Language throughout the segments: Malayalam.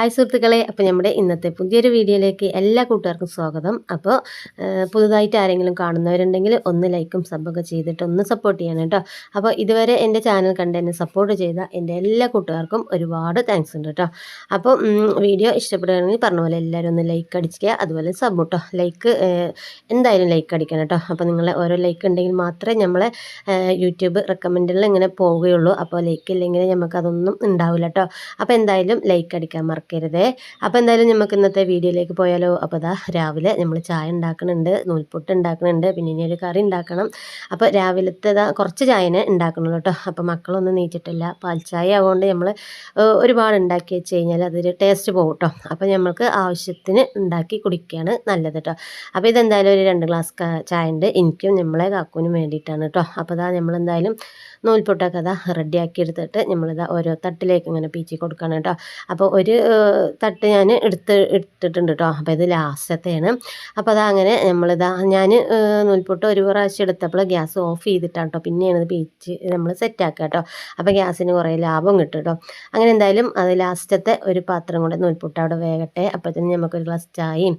ഹായ് സുഹൃത്തുക്കളെ അപ്പോൾ നമ്മുടെ ഇന്നത്തെ പുതിയൊരു വീഡിയോയിലേക്ക് എല്ലാ കൂട്ടുകാർക്കും സ്വാഗതം. അപ്പോൾ പുതുതായിട്ട് ആരെങ്കിലും കാണുന്നവരുണ്ടെങ്കിൽ ഒന്ന് ലൈക്കും സബ്ബൊക്കെ ചെയ്തിട്ട് ഒന്ന് സപ്പോർട്ട് ചെയ്യണം കേട്ടോ. അപ്പോൾ ഇതുവരെ എന്റെ ചാനൽ കണ്ട് എന്നെ സപ്പോർട്ട് ചെയ്ത എന്റെ എല്ലാ കൂട്ടുകാർക്കും ഒരുപാട് താങ്ക്സ് ഉണ്ട് കേട്ടോ. അപ്പോൾ വീഡിയോ ഇഷ്ടപ്പെടുകയാണെങ്കിൽ പറഞ്ഞ പോലെ എല്ലാവരും ഒന്ന് ലൈക്ക് അടിക്കുക അതുപോലെ സബ് കേട്ടോ ലൈക്ക് എന്തായാലും ലൈക്ക് അടിക്കണം കേട്ടോ. അപ്പോൾ നിങ്ങളെ ഓരോ ലൈക്ക് ഉണ്ടെങ്കിൽ മാത്രമേ നമ്മളെ യൂട്യൂബ് റെക്കമെൻഡിൽ ഇങ്ങനെ പോവുകയുള്ളൂ. അപ്പോൾ ലൈക്ക് ഇല്ലെങ്കിൽ നമുക്കതൊന്നും ഉണ്ടാവില്ല കേട്ടോ. അപ്പോൾ എന്തായാലും ലൈക്ക് അടിക്കാൻ മറക്കരുതേ അപ്പോൾ എന്തായാലും നമുക്ക് ഇന്നത്തെ വീഡിയോയിലേക്ക് പോയാലോ. അപ്പോൾ അതാ രാവിലെ നമ്മൾ ചായ ഉണ്ടാക്കുന്നുണ്ട് നൂൽപുട്ട് ഉണ്ടാക്കുന്നുണ്ട് പിന്നെ ഇനി ഒരു കറി ഉണ്ടാക്കണം. അപ്പോൾ രാവിലത്തെ കുറച്ച് ചായനെ ഉണ്ടാക്കണുള്ളൂ കേട്ടോ. അപ്പോൾ മക്കളൊന്നും നീച്ചിട്ടില്ല. പാൽച്ചായ ആവുകൊണ്ട് നമ്മൾ ഒരുപാട് ഉണ്ടാക്കി വെച്ച് കഴിഞ്ഞാൽ അതൊരു ടേസ്റ്റ് പോകും കേട്ടോ. അപ്പോൾ നമ്മൾക്ക് ആവശ്യത്തിന് ഉണ്ടാക്കി കുടിക്കുകയാണ് നല്ലത് കേട്ടോ. അപ്പോൾ ഇതെന്തായാലും ഒരു രണ്ട് ഗ്ലാസ് ചായ ഉണ്ട്. എനിക്കും നമ്മളെ കാക്കൂനും വേണ്ടിയിട്ടാണ് കേട്ടോ. അപ്പോൾ അതാ നമ്മളെന്തായാലും നൂൽപുട്ടൊക്കെ അതാ റെഡിയാക്കി എടുത്തിട്ട് നമ്മളിതാ ഓരോ തട്ടിലേക്ക് ഇങ്ങനെ പീച്ചി കൊടുക്കണം കേട്ടോ. അപ്പോൾ ഒരു തട്ട് ഞാൻ എടുത്ത് എടുത്തിട്ടുണ്ട് കേട്ടോ അപ്പോൾ ഇത് ലാസ്റ്റത്തെയാണ്. അപ്പോൾ അതങ്ങനെ നമ്മളിതാ ഞാൻ നൂൽപ്പൊട്ട് ഒരു പ്രാവശ്യം എടുത്തപ്പോൾ ഗ്യാസ് ഓഫ് ചെയ്തിട്ടാണ് കേട്ടോ പിന്നെയാണ് ഇത് പീച്ച് നമ്മൾ സെറ്റാക്കുക കേട്ടോ അപ്പോൾ ഗ്യാസിന് കുറേ ലാഭം കിട്ടും കേട്ടോ അങ്ങനെ എന്തായാലും അത് ലാസ്റ്റത്തെ ഒരു പാത്രം കൂടെ നൂൽപ്പൊട്ട് അവിടെ വേകട്ടെ. അപ്പോഴത്തേന് നമുക്കൊരു ഗ്ലാസ് ചായയും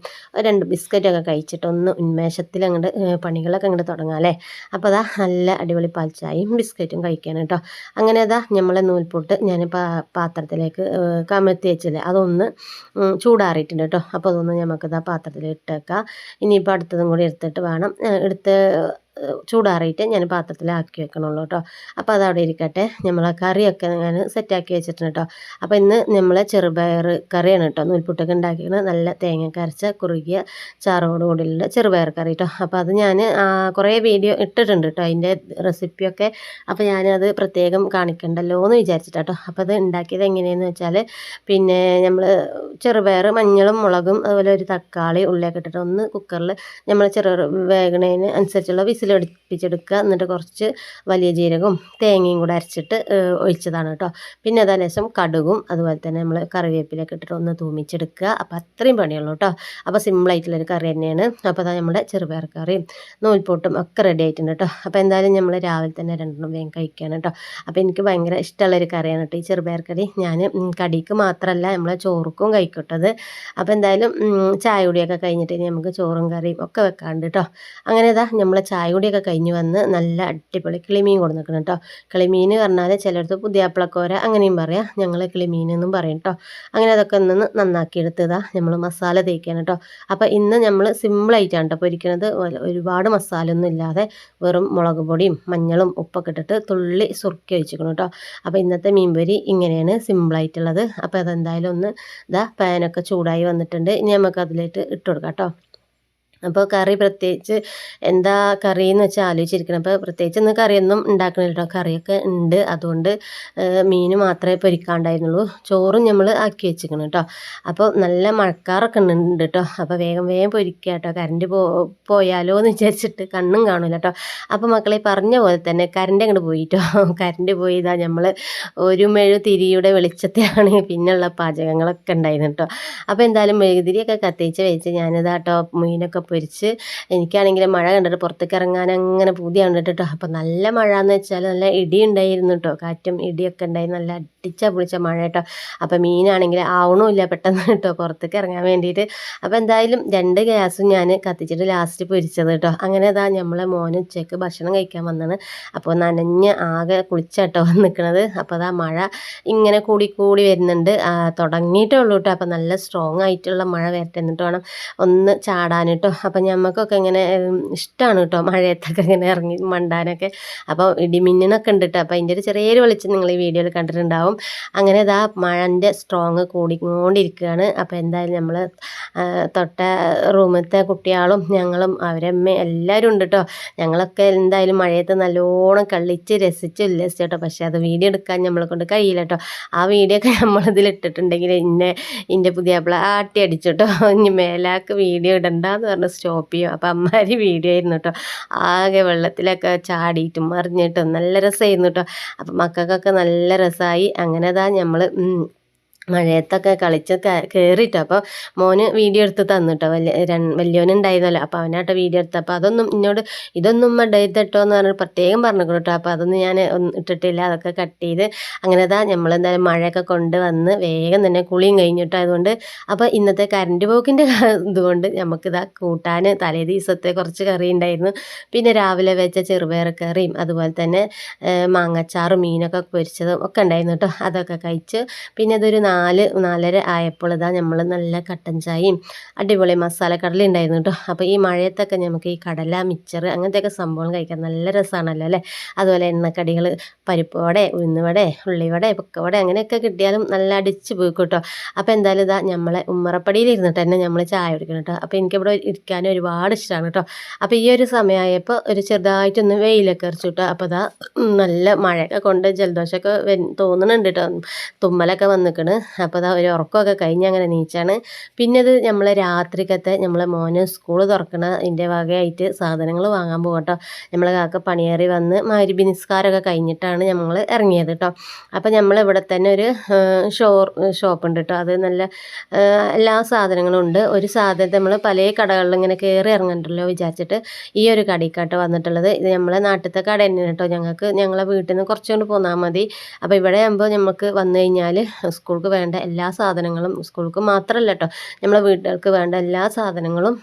രണ്ട് ബിസ്ക്കറ്റൊക്കെ കഴിച്ചിട്ട് ഒന്ന് ഉന്മേഷത്തിൽ അങ്ങോട്ട് പണികളൊക്കെ അങ്ങോട്ട് തുടങ്ങാം അല്ലേ? അപ്പോൾ അതാ നല്ല അടിപൊളി പാൽ ചായയും ബിസ്ക്കറ്റും കഴിക്കാൻ കേട്ടോ അങ്ങനെ അതാ നമ്മളെ നൂൽപ്പൊട്ട് ഞാൻ പാത്രത്തിലേക്ക് കമഴ്ത്തി വെച്ചില്ലേ അതൊന്ന് ചൂടാറിയിട്ടുണ്ട് കേട്ടോ അപ്പോൾ അതൊന്ന് നമുക്കിതാ പാത്രത്തിൽ ഇട്ടേക്കാം ഇനിയിപ്പോൾ അടുത്തതും കൂടി എടുത്തിട്ട് വേണം എടുത്ത് ചൂടാറിയിട്ട് ഞാൻ പാത്രത്തിലാക്കി വെക്കണുള്ളൂ കേട്ടോ അപ്പോൾ അതവിടെ ഇരിക്കട്ടെ. നമ്മൾ കറിയൊക്കെ ഞാൻ സെറ്റാക്കി വെച്ചിട്ടുണ്ട് കേട്ടോ അപ്പോൾ ഇന്ന് നമ്മൾ ചെറുപയർ കറിയാണ് കേട്ടോ നൂൽപുട്ടൊക്കെ ഉണ്ടാക്കിയത് നല്ല തേങ്ങ കരച്ച കുറുകിയ ചാറോട് കൂടിയുള്ള ചെറുപയർ കറി കേട്ടോ അപ്പോൾ അത് ഞാൻ കുറേ വീഡിയോ ഇട്ടിട്ടുണ്ട് കേട്ടോ അതിന്റെ റെസിപ്പിയൊക്കെ അപ്പോൾ ഞാനത് പ്രത്യേകം കാണിക്കണ്ടല്ലോ എന്ന് വിചാരിച്ചിട്ടോ അപ്പോൾ അത് ഉണ്ടാക്കിയത് എങ്ങനെയെന്ന് വെച്ചാൽ പിന്നെ നമ്മൾ ചെറുപയർ മഞ്ഞളും മുളകും അതുപോലെ ഒരു തക്കാളി ഉള്ളിയൊക്കെ ഇട്ടിട്ട് ഒന്ന് കുക്കറിൽ നമ്മൾ ചെറു വേകണേന് അനുസരിച്ചുള്ള വിസിൽ അടുപ്പിച്ചെടുക്കുക എന്നിട്ട് കുറച്ച് വലിയ ജീരകവും തേങ്ങയും കൂടെ അരച്ചിട്ട് ഒഴിച്ചതാണ് കേട്ടോ. പിന്നെ അതാ ലേശം കടുകും അതുപോലെ തന്നെ നമ്മൾ കറിവേപ്പിലൊക്കെ ഇട്ടിട്ട് ഒന്ന് തൂമിച്ചെടുക്കുക. അപ്പോൾ അത്രയും പണിയുള്ളൂ കേട്ടോ. അപ്പോൾ സിമ്പിളായിട്ടുള്ളൊരു കറി തന്നെയാണ്. അപ്പോൾ അതാ നമ്മുടെ ചെറുപയർ കറിയും ഒക്കെ റെഡി ആയിട്ടുണ്ട് കേട്ടോ. അപ്പോൾ എന്തായാലും നമ്മൾ രാവിലെ തന്നെ രണ്ടെണ്ണം വേഗം കഴിക്കുകയാണ് കേട്ടോ. അപ്പോൾ എനിക്ക് ഭയങ്കര ഇഷ്ടമുള്ളൊരു കറിയാണ് കേട്ടോ ഈ ചെറുപയർ കറി. ഞാൻ കടിക്ക് മാത്രമല്ല നമ്മളെ ചോറുക്കും കഴിക്കട്ടത്. അപ്പോൾ എന്തായാലും ചായ കുടിയൊക്കെ കഴിഞ്ഞിട്ട് നമുക്ക് ചോറും കറിയും ഒക്കെ വെക്കാണ്ട് കേട്ടോ. അങ്ങനെ ഇതാ നമ്മളെ ചായ കുടിയൊക്കെ കഴിഞ്ഞ് വന്ന് നല്ല അടിപൊളി കിളിമീൻ കൊടുന്നിക്കണം കേട്ടോ. കിളിമീൻ പറഞ്ഞാൽ ചിലടത്ത് പുതിയാപ്പിളക്കോര അങ്ങനെയും പറയാം. ഞങ്ങൾ കിളിമീൻ എന്നും പറയും കേട്ടോ. അങ്ങനെ അതൊക്കെ ഒന്ന് നന്നാക്കി എടുത്തതാ നമ്മൾ മസാല തേക്കാൻ കേട്ടോ. അപ്പോൾ ഇന്ന് നമ്മൾ സിമ്പിളായിട്ടാണ് കേട്ടോ പൊരിക്കണത്. ഒരുപാട് മസാല ഒന്നും ഇല്ലാതെ വെറും മുളക് പൊടിയും മഞ്ഞളും ഉപ്പൊക്കെ ഇട്ടിട്ട് തുള്ളി സുറുക്കി ഒഴിച്ചിക്കണം കേട്ടോ. അപ്പോൾ ഇന്നത്തെ മീൻപൊരി ഇങ്ങനെയാണ് സിമ്പിളായിട്ടുള്ളത് അപ്പോൾ അതെന്തായാലും ഒന്ന് ഇതാ പാനൊക്കെ ചൂടായി വന്നിട്ടുണ്ട്. ഇനി നമുക്ക് അതിലേക്ക് ഇട്ട് കൊടുക്കാം കേട്ടോ. അപ്പോൾ കറി പ്രത്യേകിച്ച് എന്താ കറി എന്ന് വെച്ചാൽ ആലോചിച്ചിരിക്കണം. അപ്പോൾ പ്രത്യേകിച്ച് ഇന്ന് കറിയൊന്നും ഉണ്ടാക്കണില്ല കേട്ടോ കറിയൊക്കെ ഉണ്ട്. അതുകൊണ്ട് മീൻ മാത്രമേ പൊരിക്കാണ്ടായിരുന്നുള്ളൂ. ചോറും നമ്മൾ ആക്കി വെച്ചിരിക്കണം കേട്ടോ അപ്പോൾ നല്ല മഴക്കാറൊക്കെ ഉണ്ട് കേട്ടോ അപ്പോൾ വേഗം വേഗം പൊരിക്കുക കേട്ടോ കറണ്ട് പോ പോയാലോ എന്ന് വിചാരിച്ചിട്ട് കണ്ണും കാണില്ല കേട്ടോ അപ്പോൾ മക്കളെ പറഞ്ഞ പോലെ തന്നെ കറണ്ട് അങ്ങോട്ട് പോയിട്ടോ കറണ്ട് പോയി ഇതാ നമ്മൾ ഒരു മെഴു തിരിയുടെ വെളിച്ചത്തെയാണ് പിന്നെയുള്ള പാചകങ്ങളൊക്കെ ഉണ്ടായിരുന്നു കേട്ടോ അപ്പോൾ എന്തായാലും മെഴുകുതിരിയൊക്കെ കത്തിച്ച് വെച്ച് ഞാനിതാട്ടോ മീനൊക്കെ പൊരിച്ച് എനിക്കാണെങ്കിൽ മഴ കണ്ടിട്ട് പുറത്തേക്ക് ഇറങ്ങാൻ അങ്ങനെ പൂതി കേട്ടോ. അപ്പോൾ നല്ല മഴ എന്ന് വെച്ചാൽ നല്ല ഇടി ഉണ്ടായിരുന്നു കേട്ടോ. കാറ്റും ഇടിയൊക്കെ ഉണ്ടായി. നല്ല അടിച്ച പൊളിച്ച മഴ കേട്ടോ. അപ്പോൾ മീനാണെങ്കിൽ ആവണമില്ല പെട്ടെന്ന് കേട്ടോ പുറത്തേക്ക് ഇറങ്ങാൻ വേണ്ടിയിട്ട്. അപ്പോൾ എന്തായാലും രണ്ട് ഗ്യാസും ഞാൻ കത്തിച്ചിട്ട് ലാസ്റ്റ് പൊരിച്ചത് കേട്ടോ. അങ്ങനെ അതാ നമ്മളെ മോന് ഉച്ചയ്ക്ക് ഭക്ഷണം കഴിക്കാൻ വന്നാണ്. അപ്പോൾ നനഞ്ഞ് ആകെ കുളിച്ചാട്ടോ നിൽക്കുന്നത് അപ്പോൾ അതാ മഴ ഇങ്ങനെ കൂടി കൂടി വരുന്നുണ്ട്. തുടങ്ങിയിട്ടേ ഉള്ളൂ കേട്ടോ. അപ്പോൾ നല്ല സ്ട്രോങ് ആയിട്ടുള്ള മഴ വരട്ടെ എന്നിട്ട് വേണം ഒന്ന് ചാടാൻ കേട്ടോ. അപ്പം ഞമ്മക്കൊക്കെ ഇങ്ങനെ ഇഷ്ടമാണ് കേട്ടോ മഴയത്തൊക്കെ ഇങ്ങനെ ഇറങ്ങി മണ്ടാനൊക്കെ. അപ്പോൾ ഇടിമിന്നൊക്കെ ഉണ്ട് കേട്ടോ അപ്പോൾ അതിന്റെ ഒരു ചെറിയൊരു വെളിച്ചം നിങ്ങൾ ഈ വീഡിയോയിൽ കണ്ടിട്ടുണ്ടാവും. അങ്ങനെ ഇതാ മഴന്റെ സ്ട്രോങ് കൂടിക്കൊണ്ടിരിക്കുകയാണ് അപ്പോൾ എന്തായാലും നമ്മൾ തൊട്ട റൂമിലത്തെ കുട്ടികളും ഞങ്ങളും അവരമ്മ എല്ലാവരും ഉണ്ട് കേട്ടോ ഞങ്ങളൊക്കെ എന്തായാലും മഴയത്ത് നല്ലോണം കളിച്ച് രസിച്ച് ഉല്ലസിച്ചു കേട്ടോ പക്ഷേ അത് വീഡിയോ എടുക്കാൻ നമ്മളെ കൊണ്ട് കഴിയില്ല കേട്ടോ ആ വീഡിയോ ഒക്കെ നമ്മളിതിൽ ഇട്ടിട്ടുണ്ടെങ്കിൽ ഇന്നെ ഇന്റെ പുതിയ ആട്ടി അടിച്ചു കേട്ടോ ഇനി മേലാക്ക് വീഡിയോ ഇടണ്ടെന്ന് പറഞ്ഞ് സ്റ്റോപ്പ് ചെയ്യും. അപ്പം അമ്മമാര് വീഡിയോ ആയിരുന്നു കേട്ടോ ആകെ വെള്ളത്തിലൊക്കെ ചാടിയിട്ടും മറിഞ്ഞിട്ടും നല്ല രസമായിരുന്നു കേട്ടോ അപ്പം മക്കൾക്കൊക്കെ നല്ല രസമായി അങ്ങനെ അതാ നമ്മൾ മഴയത്തൊക്കെ കളിച്ച് കയറിയിട്ടോ അപ്പോൾ മോന് വീഡിയോ എടുത്ത് തന്നിട്ടോ. വലിയ വലിയവനുണ്ടായിരുന്നല്ലോ അപ്പോൾ അവനായിട്ട് വീഡിയോ എടുത്ത് അപ്പോൾ അതൊന്നും എന്നോട് ഇതൊന്നും ഇടരുതട്ടോ എന്ന് പറഞ്ഞ് പ്രത്യേകം പറഞ്ഞു കേട്ടോ അപ്പോൾ അതൊന്നും ഞാൻ ഇട്ടിട്ടില്ല. അതൊക്കെ കട്ട് ചെയ്ത് അങ്ങനെ താ നമ്മളെന്തായാലും മഴയൊക്കെ കൊണ്ട് വന്ന് വേഗം തന്നെ കുളിയും കഴിഞ്ഞിട്ടോ അതുകൊണ്ട് അപ്പോൾ ഇന്നത്തെ കറണ്ട് പോക്കിന്റെ ഇതുകൊണ്ട് നമുക്കിതാ കൂട്ടാൻ തലേ ദിവസത്തെ കുറച്ച് കറി ഉണ്ടായിരുന്നു. പിന്നെ രാവിലെ വെച്ച ചെറുപയർ കറിയും അതുപോലെ തന്നെ മാങ്ങച്ചാറും മീനൊക്കെ പൊരിച്ചതും ഒക്കെ ഉണ്ടായിരുന്നു കേട്ടോ അതൊക്കെ കഴിച്ച് പിന്നെ ഇതൊരു നാല് നാലര ആയപ്പോൾ ഇതാ നമ്മൾ നല്ല കട്ടൻ ചായയും അടിപൊളി മസാല കടല ഉണ്ടായിരുന്നു കേട്ടോ. അപ്പോൾ ഈ മഴയത്തൊക്കെ നമുക്ക് ഈ കടല മിച്ചർ അങ്ങനത്തെയൊക്കെ സംഭവം കഴിക്കാൻ നല്ല രസമാണല്ലോ അല്ലേ? അതുപോലെ എണ്ണക്കടികൾ പരിപ്പ് വട ഉഴുന്നുവട ഉള്ളിവട പൊക്കവട അങ്ങനെയൊക്കെ കിട്ടിയാലും നല്ല അടിച്ച് പോയി കേട്ടോ. അപ്പോൾ എന്തായാലും ഇതാ നമ്മളെ ഉമ്മറപ്പടിയിൽ ഇരുന്നിട്ട് തന്നെ നമ്മൾ ചായ കുടിക്കണം കേട്ടോ. അപ്പോൾ എനിക്കിവിടെ ഇരിക്കാനും ഒരുപാട് ഇഷ്ടമാണ് കേട്ടോ. അപ്പോൾ ഈ ഒരു സമയമായപ്പോൾ ഒരു ചെറുതായിട്ടൊന്ന് വെയിലൊക്കെ എറിച്ചു കേട്ടോ. അപ്പോൾ ഇതാ നല്ല മഴയൊക്കെ കൊണ്ട് ജലദോഷമൊക്കെ തോന്നുന്നുണ്ട് കേട്ടോ. തുമ്മലൊക്കെ വന്നിക്കണ്. അപ്പോൾ അതാ ഒരു ഉറക്കമൊക്കെ കഴിഞ്ഞ് അങ്ങനെ നീച്ചാണ്. പിന്നെ അത് നമ്മൾ രാത്രിക്കത്തെ നമ്മളെ മോന് സ്കൂൾ തുറക്കണ ഇതിന്റെ വകയായിട്ട് സാധനങ്ങൾ വാങ്ങാൻ പോകട്ടോ നമ്മളെ കാക്ക പണിയേറി വന്ന് മാരുബി നിസ്കാരമൊക്കെ കഴിഞ്ഞിട്ടാണ് നമ്മൾ ഇറങ്ങിയത് കേട്ടോ അപ്പോൾ നമ്മൾ ഇവിടെ തന്നെ ഒരു ഷോ ഷോപ്പ് ഉണ്ട് കേട്ടോ അത് നല്ല എല്ലാ സാധനങ്ങളും ഉണ്ട്. ഒരു സാധനത്തെ നമ്മൾ പല കടകളിലും ഇങ്ങനെ കയറി ഇറങ്ങണ്ടല്ലോ വിചാരിച്ചിട്ട് ഈ ഒരു കടയിക്കാട്ടോ വന്നിട്ടുള്ളത്. ഇത് നമ്മളെ നാട്ടിലത്തെ കട തന്നെയാണ് കേട്ടോ ഞങ്ങൾക്ക് ഞങ്ങളെ വീട്ടിൽ നിന്ന് കുറച്ചുകൊണ്ട് പോന്നാൽ മതി. അപ്പോൾ ഇവിടെ ആകുമ്പോൾ നമുക്ക് വന്നു കഴിഞ്ഞാൽ സ്കൂൾക്ക് വേണ്ട എല്ലാ സാധനങ്ങളും സ്കൂൾക്ക് മാത്രമല്ല കേട്ടോ നമ്മളെ വീട്ടുകാർക്ക് വേണ്ട എല്ലാ സാധനങ്ങളും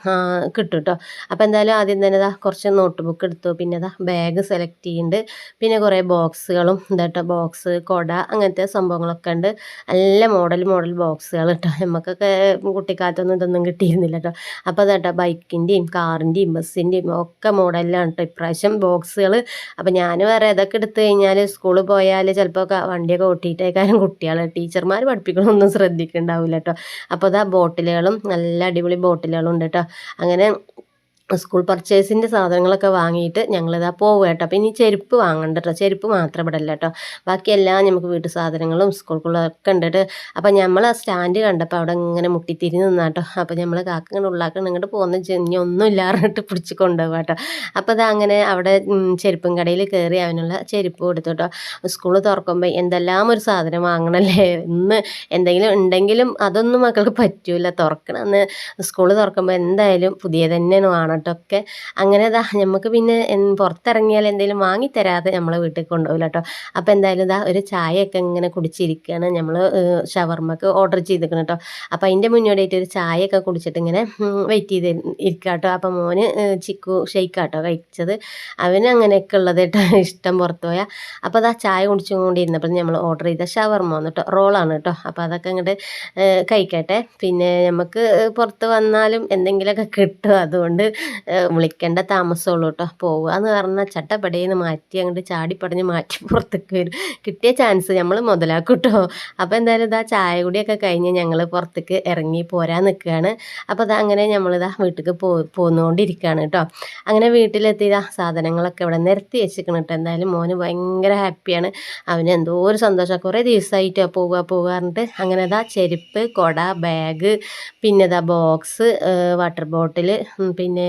കിട്ടും കേട്ടോ അപ്പോൾ എന്തായാലും ആദ്യം തന്നെ ഇതാ കുറച്ച് നോട്ട് ബുക്ക് എടുത്തു. പിന്നെ ഇതാ ബാഗ് സെലക്ട് ചെയ്യുന്നുണ്ട് പിന്നെ കുറേ ബോക്സുകളും ഇതാട്ടോ ബോക്സ് കൊട അങ്ങനത്തെ സംഭവങ്ങളൊക്കെ ഉണ്ട്. നല്ല മോഡൽ മോഡൽ ബോക്സുകൾ കേട്ടോ നമുക്കൊക്കെ കുട്ടിക്കാലത്തൊന്നും ഇതൊന്നും കിട്ടിയിരുന്നില്ല കേട്ടോ അപ്പോൾ അതാട്ടോ ബൈക്കിന്റെയും കാറിന്റെയും ബസ്സിന്റെയും ഒക്കെ മോഡലിലാണ് കേട്ടോ ഇപ്രാവശ്യം ബോക്സുകൾ അപ്പോൾ ഞാൻ വേറെ ഇതൊക്കെ എടുത്തു കഴിഞ്ഞാൽ സ്കൂളിൽ പോയാൽ ചിലപ്പോൾ വണ്ടിയൊക്കെ ഓട്ടിയിട്ടേക്കാരും കുട്ടികൾ ടീച്ചർമാർ പഠിപ്പിക്കണമൊന്നും ശ്രദ്ധിക്കണ്ടാവില്ല കേട്ടോ അപ്പോൾ അതാ ബോട്ടിലുകളും നല്ല അടിപൊളി ബോട്ടിലുകളും ഉണ്ട് കേട്ടോ അങ്ങനെ സ്കൂൾ പർച്ചേസിന്റെ സാധനങ്ങളൊക്കെ വാങ്ങിയിട്ട് ഞങ്ങളിതാ പോവുക കേട്ടോ. അപ്പോൾ ഇനി ചെരുപ്പ് വാങ്ങണ്ട കേട്ടോ. ചെരുപ്പ് മാത്രം ഇവിടെ അല്ല കേട്ടോ ബാക്കിയെല്ലാം നമുക്ക് വീട്ടു സാധനങ്ങളും സ്കൂൾക്കുള്ളതൊക്കെ ഉണ്ട് കേട്ടോ അപ്പോൾ നമ്മൾ ആ സ്റ്റാൻഡ് കണ്ടപ്പോൾ അവിടെ ഇങ്ങനെ മുട്ടിത്തിരിഞ്ഞ് നിന്നാട്ടോ അപ്പോൾ നമ്മൾ കാക്ക ഇങ്ങനെ ഉള്ളാക്കണം ഇങ്ങോട്ട് പോകുന്ന ഇനി ഒന്നും ഇല്ലാറിട്ട് പിടിച്ച് കൊണ്ടുപോകാം കേട്ടോ. അപ്പോൾ അത് അങ്ങനെ അവിടെ ചെരുപ്പും കടയിൽ കയറി അവനുള്ള ചെരുപ്പ് കൊടുത്തു കേട്ടോ. സ്കൂൾ തുറക്കുമ്പോൾ എന്തെല്ലാം ഒരു സാധനം വാങ്ങണല്ലേ? ഇന്ന് എന്തെങ്കിലും ഉണ്ടെങ്കിലും അതൊന്നും മക്കൾക്ക് പറ്റൂല. തുറക്കണം അന്ന് സ്കൂൾ തുറക്കുമ്പോൾ എന്തായാലും പുതിയ തന്നെയാണ് വേണം കേട്ടോ. അങ്ങനെ ഇതാ നമുക്ക് പിന്നെ പുറത്തിറങ്ങിയാൽ എന്തെങ്കിലും വാങ്ങിത്തരാതെ നമ്മളെ വീട്ടിൽ കൊണ്ടുപോകില്ല കേട്ടോ. അപ്പോൾ എന്തായാലും ഇതാ ഒരു ചായയൊക്കെ ഇങ്ങനെ കുടിച്ചിരിക്കുകയാണ് നമ്മൾ ഷവർമ്മക്ക് ഓർഡർ ചെയ്തിരിക്കണം കേട്ടോ. അപ്പോൾ അതിന്റെ മുന്നോടിയായിട്ട് ഒരു ചായയൊക്കെ കുടിച്ചിട്ട് ഇങ്ങനെ വെയിറ്റ് ചെയ്ത് ഇരിക്കുക കേട്ടോ. അപ്പോൾ മോന് ചിക്കു ഷെയ്ക്കാട്ടോ കഴിച്ചത്. അവന് അങ്ങനെയൊക്കെ ഉള്ളത് കേട്ടോ ഇഷ്ടം പുറത്ത് പോയാൽ അപ്പോൾ അതാ ചായ കുടിച്ചുകൊണ്ടിരുന്നപ്പോൾ നമ്മൾ ഓർഡർ ചെയ്ത ഷവർമ്മ വന്നു കേട്ടോ. റോളാണ് കേട്ടോ. അപ്പോൾ അതൊക്കെ അങ്ങോട്ട് കഴിക്കട്ടെ. പിന്നെ നമുക്ക് പുറത്ത് വന്നാലും എന്തെങ്കിലുമൊക്കെ കിട്ടും. അതുകൊണ്ട് വിളിക്കേണ്ട താമസമുള്ളൂ കേട്ടോ പോവുക എന്ന് പറഞ്ഞാൽ ചട്ടപ്പടയിൽ നിന്ന് മാറ്റി അങ്ങോട്ട് ചാടിപ്പടഞ്ഞ് മാറ്റി പുറത്തേക്ക് വരും. കിട്ടിയ ചാൻസ് നമ്മൾ മുതലാക്കും കേട്ടോ അപ്പോൾ എന്തായാലും ഇതാ ചായ കൂടിയൊക്കെ കഴിഞ്ഞ് ഞങ്ങൾ പുറത്തേക്ക് ഇറങ്ങി പോരാൻ നിൽക്കുകയാണ് അപ്പോൾ അത് അങ്ങനെ നമ്മളിതാ വീട്ടിലേക്ക് പോ പോന്നുകൊണ്ടിരിക്കുകയാണ് കേട്ടോ. അങ്ങനെ വീട്ടിലെത്തിയതാ സാധനങ്ങളൊക്കെ ഇവിടെ നിരത്തി വെച്ചിരിക്കണം കേട്ടോ. എന്തായാലും മോന് ഭയങ്കര ഹാപ്പിയാണ്. അവന് എന്തോ ഒരു സന്തോഷം. കുറേ ദിവസമായിട്ട് പോവുക പോവുക പറഞ്ഞിട്ട് അങ്ങനെ അതാ ചെരുപ്പ് കൊട ബാഗ് പിന്നെ ഇതാ ബോക്സ് വാട്ടർ ബോട്ടിൽ പിന്നെ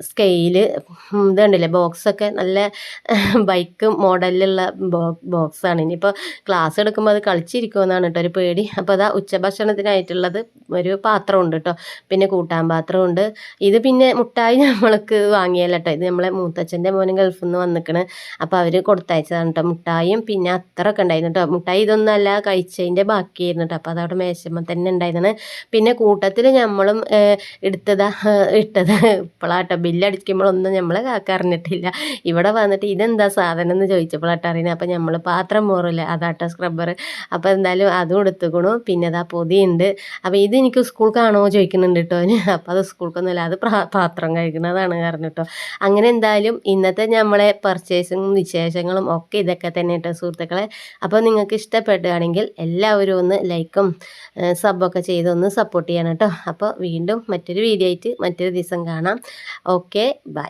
സ്കെയിൽ ഇതുണ്ടല്ലേ ബോക്സൊക്കെ നല്ല ബൈക്ക് മോഡലിലുള്ള ബോക്സാണ് ഇനിയിപ്പോൾ ക്ലാസ് എടുക്കുമ്പോൾ അത് കളിച്ചിരിക്കുമെന്നാണ് കേട്ടോ ഒരു പേടി. അപ്പോൾ അതാ ഉച്ചഭക്ഷണത്തിനായിട്ടുള്ളത് ഒരു പാത്രമുണ്ട് കേട്ടോ. പിന്നെ കൂട്ടാൻ പാത്രമുണ്ട്. ഇത് പിന്നെ മുട്ടായി നമ്മൾക്ക് വാങ്ങിയല്ല കേട്ടോ. ഇത് നമ്മളെ മൂത്തച്ഛന്റെ മോനും ഗൾഫിൽ നിന്ന് വന്നിക്കണ്. അപ്പോൾ അവർ കൊടുത്തയച്ചതാണ് കേട്ടോ മുട്ടായും. പിന്നെ അത്രയൊക്കെ ഉണ്ടായിരുന്നു കേട്ടോ. മുട്ടായി ഇതൊന്നും അല്ല കഴിച്ചതിന്റെ ബാക്കിയായിരുന്നു കേട്ടോ. അപ്പോൾ അതവിടെ മേശമ്മ തന്നെ ഉണ്ടായിരുന്നു പിന്നെ കൂട്ടത്തിൽ നമ്മളും എടുത്തതാ ഇട്ടത് ഇപ്പോഴാട്ടോ ബില്ലടിക്കുമ്പോഴൊന്നും നമ്മൾ കാക്കറിഞ്ഞിട്ടില്ല ഇവിടെ വന്നിട്ട് ഇതെന്താ സാധനം എന്ന് ചോദിച്ചപ്പോഴാട്ടോ അറിയുന്നത് അപ്പം നമ്മൾ പാത്രം മോറില്ല അതാട്ടോ സ്ക്രബ്ബർ അപ്പോൾ എന്തായാലും അതും എടുത്തുക്കണു പിന്നെ അതാ പൊതിയുണ്ട്. അപ്പോൾ ഇത് എനിക്ക് സ്കൂൾക്കാണോ ചോദിക്കുന്നുണ്ട് കേട്ടോ അപ്പോൾ അത് സ്കൂൾക്കൊന്നുമില്ല. അത് പാത്രം കഴിക്കുന്നതാണ് കാരണം കേട്ടോ അങ്ങനെ എന്തായാലും ഇന്നത്തെ നമ്മളെ പർച്ചേസും വിശേഷങ്ങളും ഒക്കെ ഇതൊക്കെ തന്നെ കേട്ടോ സുഹൃത്തുക്കളെ. അപ്പോൾ നിങ്ങൾക്ക് ഇഷ്ടപ്പെടുകയാണെങ്കിൽ എല്ലാവരും ഒന്ന് ലൈക്കും സബൊക്കെ ചെയ്തൊന്ന് സപ്പോർട്ട് ചെയ്യണം കേട്ടോ അപ്പോൾ വീണ്ടും മറ്റൊരു വീഡിയോ ആയിട്ട് മറ്റൊരു ദിവസം കാണാം. Okay bye